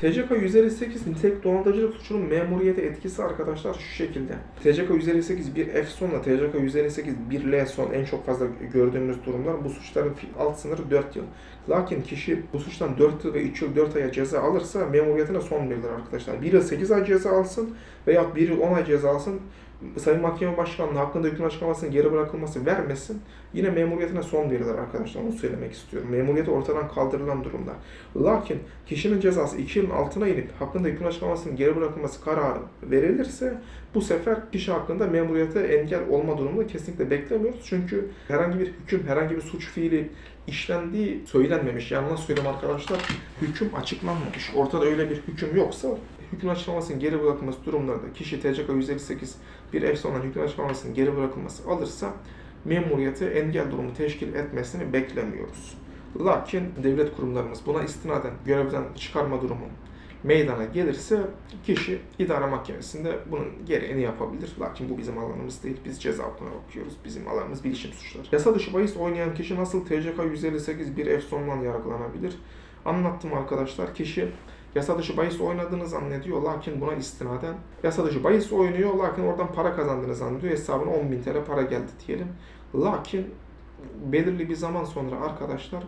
TCK 158 nitelik dolandırıcılık suçunun memuriyete etkisi arkadaşlar şu şekilde. TCK 158 bir F sonla TCK 158 bir L son en çok fazla gördüğümüz durumlar bu suçların alt sınırı 4 yıl. Lakin kişi bu suçtan 4 yıl ve 3 yıl 4 aya ceza alırsa memuriyetine son verilir arkadaşlar. 1 yıl 8 ay ceza alsın veya 1 yıl 10 ay ceza alsın Sayın Mahkeme Başkanlığı hakkında hüküm açıklamasının geri bırakılması vermesin yine memuriyetine son verilir arkadaşlar onu söylemek istiyorum. Memuriyeti ortadan kaldırılan durumda. Lakin kişinin cezası 2 yılın altına inip hakkında hüküm açıklamasının geri bırakılması kararı verilirse bu sefer kişi hakkında memuriyete engel olma durumunu kesinlikle beklemiyoruz. Çünkü herhangi bir hüküm, herhangi bir suç fiili işlendiği söylenmemiş. Yani nasıl söyleyeyim arkadaşlar? Hüküm açıklanmamış. Ortada öyle bir hüküm yoksa hüküm açıklamasının geri bırakılması durumlarında kişi TCK 158 bir ev sonradan hüküm açıklamasının geri bırakılması alırsa memuriyete engel durumu teşkil etmesini beklemiyoruz. Lakin devlet kurumlarımız buna istinaden görevden çıkarma durumu meydana gelirse kişi idare mahkemesinde bunun gereğini yapabilir. Lakin bu bizim alanımız değil. Biz ceza hukukuna bakıyoruz. Bizim alanımız bilişim suçları. Yasa dışı bahis oynayan kişi nasıl TCK 158 bir sonundan yargılanabilir? Anlattım arkadaşlar. Kişi yasa dışı bahis oynadığını zannediyor lakin buna istinaden yasa dışı bahis oynuyor lakin oradan para kazandığını zannediyor. Hesabına 10.000 TL para geldi diyelim. Lakin belirli bir zaman sonra arkadaşlar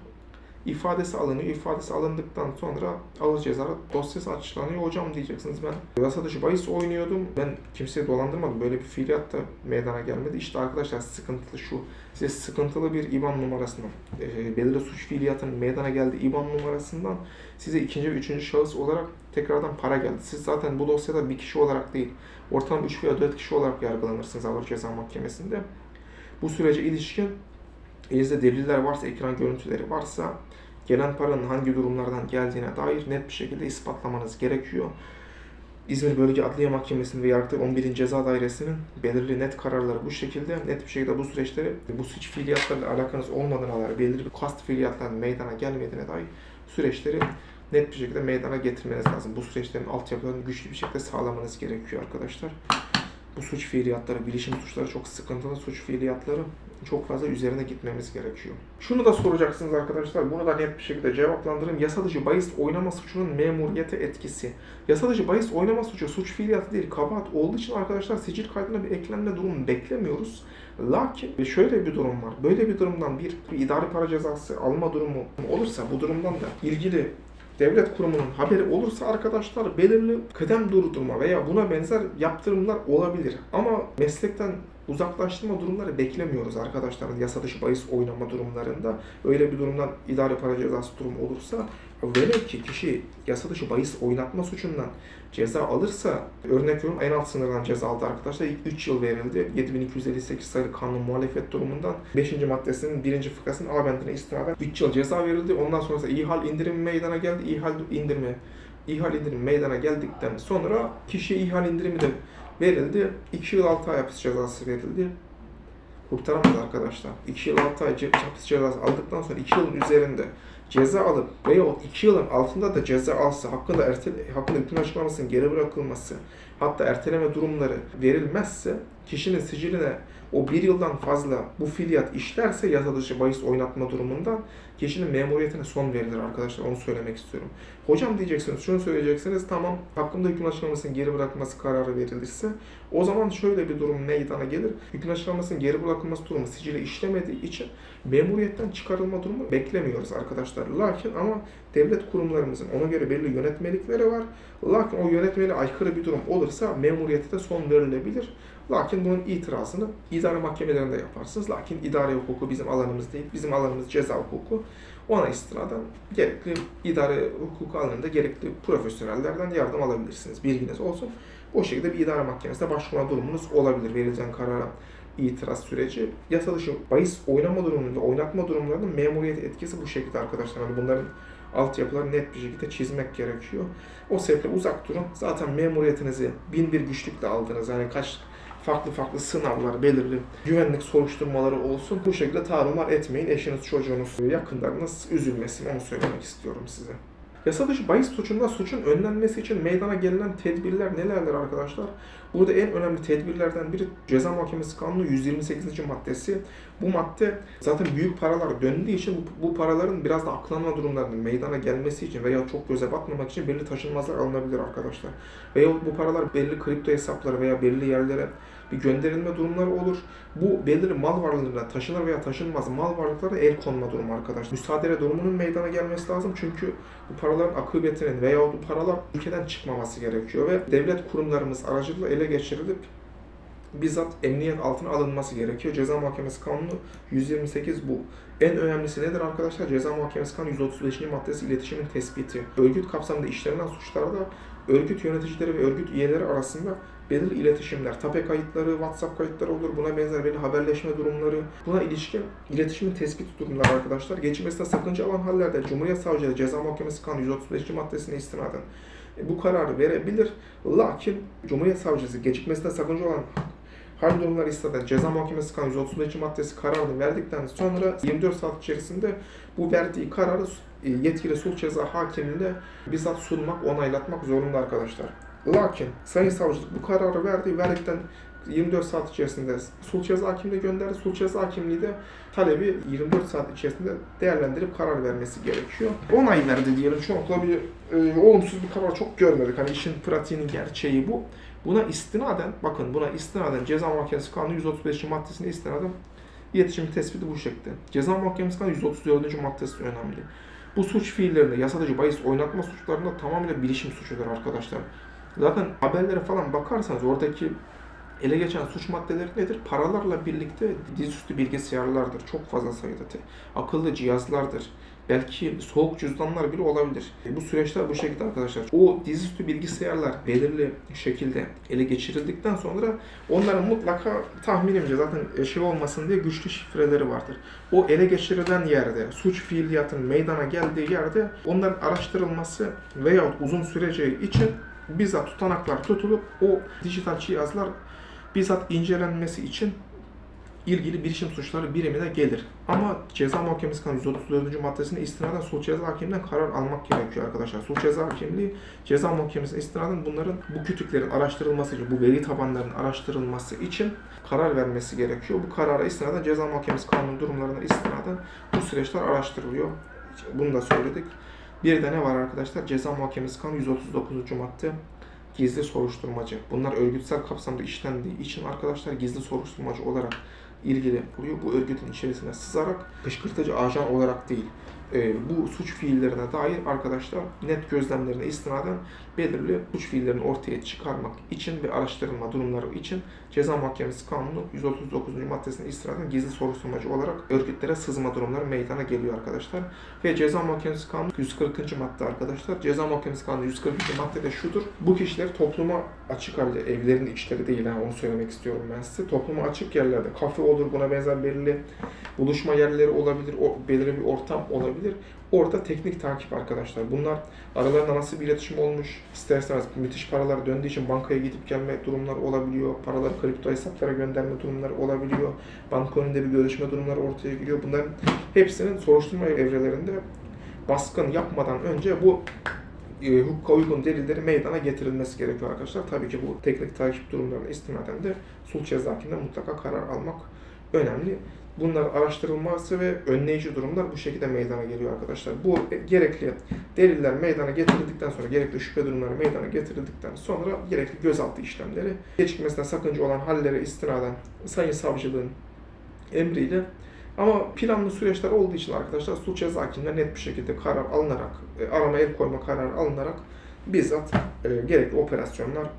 ifadesi alınıyor. İfadesi alındıktan sonra ağır ceza dosyası açıklanıyor. Hocam diyeceksiniz ben yasa dışı bahis oynuyordum. Ben kimseyi dolandırmadım. Böyle bir fiiliyat da meydana gelmedi. İşte arkadaşlar sıkıntılı şu. Size sıkıntılı bir IBAN numarasından, e, belirli suç fiiliyatının meydana geldiği IBAN numarasından size ikinci ve üçüncü şahıs olarak tekrardan para geldi. Siz zaten bu dosyada bir kişi olarak değil, ortalama 3 veya 4 kişi olarak yargılanırsınız Ağır Ceza Mahkemesi'nde. Bu sürece ilişkin elinizde deliller varsa, ekran görüntüleri varsa gelen paranın hangi durumlardan geldiğine dair net bir şekilde ispatlamanız gerekiyor. İzmir Bölge Adliye Mahkemesi'nin ve Yargıtay 11. Ceza Dairesi'nin belirli net kararları bu şekilde. Net bir şekilde bu süreçleri bu suç fiiliyatlarla alakanız olmadığına dair belirli bir kast fiiliyatların meydana gelmediğine dair süreçleri net bir şekilde meydana getirmeniz lazım. Bu süreçlerin altyapılarını güçlü bir şekilde sağlamanız gerekiyor arkadaşlar. Bu suç fiiliyatları, bilişim suçları çok sıkıntılı suç fiiliyatları çok fazla üzerine gitmemiz gerekiyor. Şunu da soracaksınız arkadaşlar. Bunu da net bir şekilde cevaplandırayım. Yasa dışı bahis oynama suçunun memuriyete etkisi. Yasa dışı bahis oynama suçu suç fiiliyatı değil kabahat olduğu için arkadaşlar sicil kaydına bir eklenme durumu beklemiyoruz. Lakin şöyle bir durum var. Böyle bir durumdan bir, bir idari para cezası alma durumu olursa bu durumdan da ilgili devlet kurumunun haberi olursa arkadaşlar belirli kıdem durdurma veya buna benzer yaptırımlar olabilir. Ama meslekten uzaklaştırma durumları beklemiyoruz arkadaşlar. Yasa dışı bahis oynama durumlarında öyle bir durumdan idare para cezası durumu olursa velev ki kişi yasa dışı bahis oynatma suçundan ceza alırsa örnek veriyorum en alt sınırdan ceza aldı arkadaşlar. İlk 3 yıl verildi. 7258 sayılı kanun muhalefet durumundan 5. maddesinin 1. fıkrasının A bendine istinaden 3 yıl ceza verildi. Ondan sonrası ihal indirimi meydana geldi. İhal indirimi ihal indirimi meydana geldikten sonra kişiye ihal indirimi de verildi. 2 yıl 6 ay hapis cezası verildi. Kurtaramadı arkadaşlar. 2 yıl 6 ay hapis cezası aldıktan sonra 2 yılın üzerinde ceza alıp veya o 2 yılın altında da ceza alsa hakkında erte, hakkında hüküm açıklamasının geri bırakılması hatta erteleme durumları verilmezse kişinin siciline o bir yıldan fazla bu fiiliyat işlerse yasa dışı bahis oynatma durumundan kişinin memuriyetine son verilir arkadaşlar onu söylemek istiyorum. Hocam diyeceksiniz şunu söyleyeceksiniz tamam hakkında hüküm açıklamasının geri bırakılması kararı verilirse o zaman şöyle bir durum meydana gelir. Hüküm açıklamasının geri bırakılması durumu sicile işlemediği için memuriyetten çıkarılma durumu beklemiyoruz arkadaşlar. Lakin ama devlet kurumlarımızın ona göre belirli yönetmelikleri var. Lakin o yönetmeliğe aykırı bir durum olursa memuriyete de son verilebilir. Lakin bunun itirazını idare mahkemelerinde yaparsınız. Lakin idare hukuku bizim alanımız değil. Bizim alanımız ceza hukuku. Ona istinaden gerekli idare hukuku alanında gerekli profesyonellerden yardım alabilirsiniz. Bilginiz olsun. O şekilde bir idare mahkemesine başvurma durumunuz olabilir verilen karara itiraz süreci. Yasa dışı bahis oynama durumunda, oynatma durumlarının memuriyet etkisi bu şekilde arkadaşlar. Hani bunların altyapıları net bir şekilde çizmek gerekiyor. O sebeple uzak durun. Zaten memuriyetinizi bin bir güçlükle aldınız. Yani kaç farklı farklı sınavlar, belirli güvenlik soruşturmaları olsun. Bu şekilde tarumar etmeyin. Eşiniz, çocuğunuz, yakınlarınız üzülmesin. Onu söylemek istiyorum size. Yasa dışı bahis suçunda suçun önlenmesi için meydana gelinen tedbirler nelerdir arkadaşlar? Burada en önemli tedbirlerden biri Ceza Muhakemesi Kanunu 128. maddesi. Bu madde zaten büyük paralar döndüğü için bu paraların biraz da aklanma durumlarının meydana gelmesi için veya çok göze batmamak için belli taşınmazlar alınabilir arkadaşlar. Veya bu paralar belli kripto hesapları veya belli yerlere bir gönderilme durumları olur. Bu belirli mal varlığına taşınır veya taşınmaz mal varlıklara el konma durumu arkadaşlar. Müsaade durumunun meydana gelmesi lazım çünkü bu paraların akıbetinin veya bu paralar ülkeden çıkmaması gerekiyor ve devlet kurumlarımız aracılığıyla ele geçirilip bizzat emniyet altına alınması gerekiyor. Ceza Muhakemesi Kanunu 128 bu. En önemlisi nedir arkadaşlar? Ceza Muhakemesi Kanunu 135. maddesi iletişimin tespiti. Örgüt kapsamında işlenen suçlarda örgüt yöneticileri ve örgüt üyeleri arasında belirli iletişimler, tape kayıtları, WhatsApp kayıtları olur. Buna benzer belli haberleşme durumları, buna ilişkin iletişimin tespit durumları arkadaşlar. Geçmesine sakınca olan hallerde Cumhuriyet Savcılığı Ceza Muhakemesi Kanunu 135. maddesine istinaden e, bu kararı verebilir. Lakin Cumhuriyet Savcısı gecikmesine sakınca olan hal durumları istinaden Ceza Muhakemesi Kanunu 135. maddesi kararını verdikten sonra 24 saat içerisinde bu verdiği kararı e, yetkili sulh ceza hakimine bizzat sunmak, onaylatmak zorunda arkadaşlar. Lakin Sayın Savcılık bu kararı verdi. Verdikten 24 saat içerisinde sulh ceza hakimliğine gönderdi. Sulh ceza hakimliği de talebi 24 saat içerisinde değerlendirip karar vermesi gerekiyor. Onay verdi diyelim. Çoğunlukla bir e, olumsuz bir karar çok görmedik. Hani işin pratiğinin gerçeği bu. Buna istinaden, bakın buna istinaden Ceza Muhakemesi Kanunu 135. maddesine istinaden iletişim tespiti bu şekilde. Ceza Muhakemesi Kanunu 134. maddesi önemli. Bu suç fiillerinde yasa dışı bahis oynatma suçlarında tamamıyla bilişim suçudur arkadaşlar. Zaten haberlere falan bakarsanız oradaki ele geçen suç maddeleri nedir? Paralarla birlikte dizüstü bilgisayarlardır. Çok fazla sayıda. Akıllı cihazlardır. Belki soğuk cüzdanlar bile olabilir. E, Bu süreçler bu şekilde arkadaşlar. O dizüstü bilgisayarlar belirli şekilde ele geçirildikten sonra onların mutlaka tahminimce zaten şey olmasın diye güçlü şifreleri vardır. O ele geçirilen yerde, suç fiiliyatının meydana geldiği yerde onların araştırılması veyahut uzun süreceği için bizzat tutanaklar tutulup o dijital cihazlar bizzat incelenmesi için ilgili bilişim suçları birimine gelir. Ama Ceza Muhakemesi Kanunu 134. maddesine istinaden sulh ceza hakiminden karar almak gerekiyor arkadaşlar. Sulh ceza hakimliği ceza muhakemesine istinaden bunların bu kütüklerin araştırılması için, bu veri tabanlarının araştırılması için karar vermesi gerekiyor. Bu karara istinaden ceza muhakemesi kanunu durumlarına istinaden bu süreçler araştırılıyor. Bunu da söyledik. Bir de ne var arkadaşlar? Ceza Muhakemesi Kanunu 139. madde gizli soruşturmacı. Bunlar örgütsel kapsamda işlendiği için arkadaşlar gizli soruşturmacı olarak ilgili oluyor. Bu örgütün içerisine sızarak kışkırtıcı ajan olarak değil, e, bu suç fiillerine dair arkadaşlar net gözlemlerine istinaden belirli suç fiillerini ortaya çıkarmak için ve araştırılma durumları için Ceza Mahkemesi Kanunu 139. maddesine istinaden gizli soruşturmacı olarak örgütlere sızma durumları meydana geliyor arkadaşlar. Ve Ceza Mahkemesi Kanunu 140. madde arkadaşlar. Ceza Mahkemesi Kanunu 140. madde de şudur. Bu kişiler topluma açık halde, evlerin içleri değil ha onu söylemek istiyorum ben size. Topluma açık yerlerde, kafe olur buna benzer belirli buluşma yerleri olabilir, o belirli bir ortam olabilir. Orada teknik takip arkadaşlar. Bunlar aralarında nasıl bir iletişim olmuş, ister istemez müthiş paralar döndüğü için bankaya gidip gelme durumları olabiliyor. Paraları kripto hesaplara gönderme durumları olabiliyor. Banka önünde bir görüşme durumları ortaya geliyor. Bunların hepsinin soruşturma evrelerinde baskın yapmadan önce bu e, hukuka uygun delilleri meydana getirilmesi gerekiyor arkadaşlar. Tabii ki bu teknik takip durumlarına istinaden de sulh ceza mutlaka karar almak önemli. Bunların araştırılması ve önleyici durumlar bu şekilde meydana geliyor arkadaşlar. Bu gerekli deliller meydana getirildikten sonra, gerekli şüphe durumları meydana getirildikten sonra gerekli gözaltı işlemleri, gecikmesine sakınca olan hallere istinaden Sayın Savcılığın emriyle ama planlı süreçler olduğu için arkadaşlar suç ceza net bir şekilde karar alınarak, e, arama el koyma kararı alınarak bizzat e, gerekli operasyonlar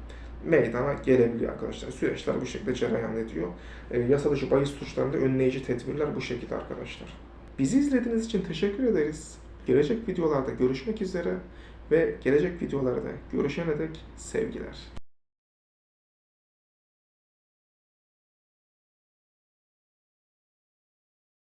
meydana gelebiliyor arkadaşlar. Süreçler bu şekilde cereyan ediyor. E, yasa dışı bahis suçlarında önleyici tedbirler bu şekilde arkadaşlar. Bizi izlediğiniz için teşekkür ederiz. Gelecek videolarda görüşmek üzere ve gelecek videolarda görüşene dek sevgiler.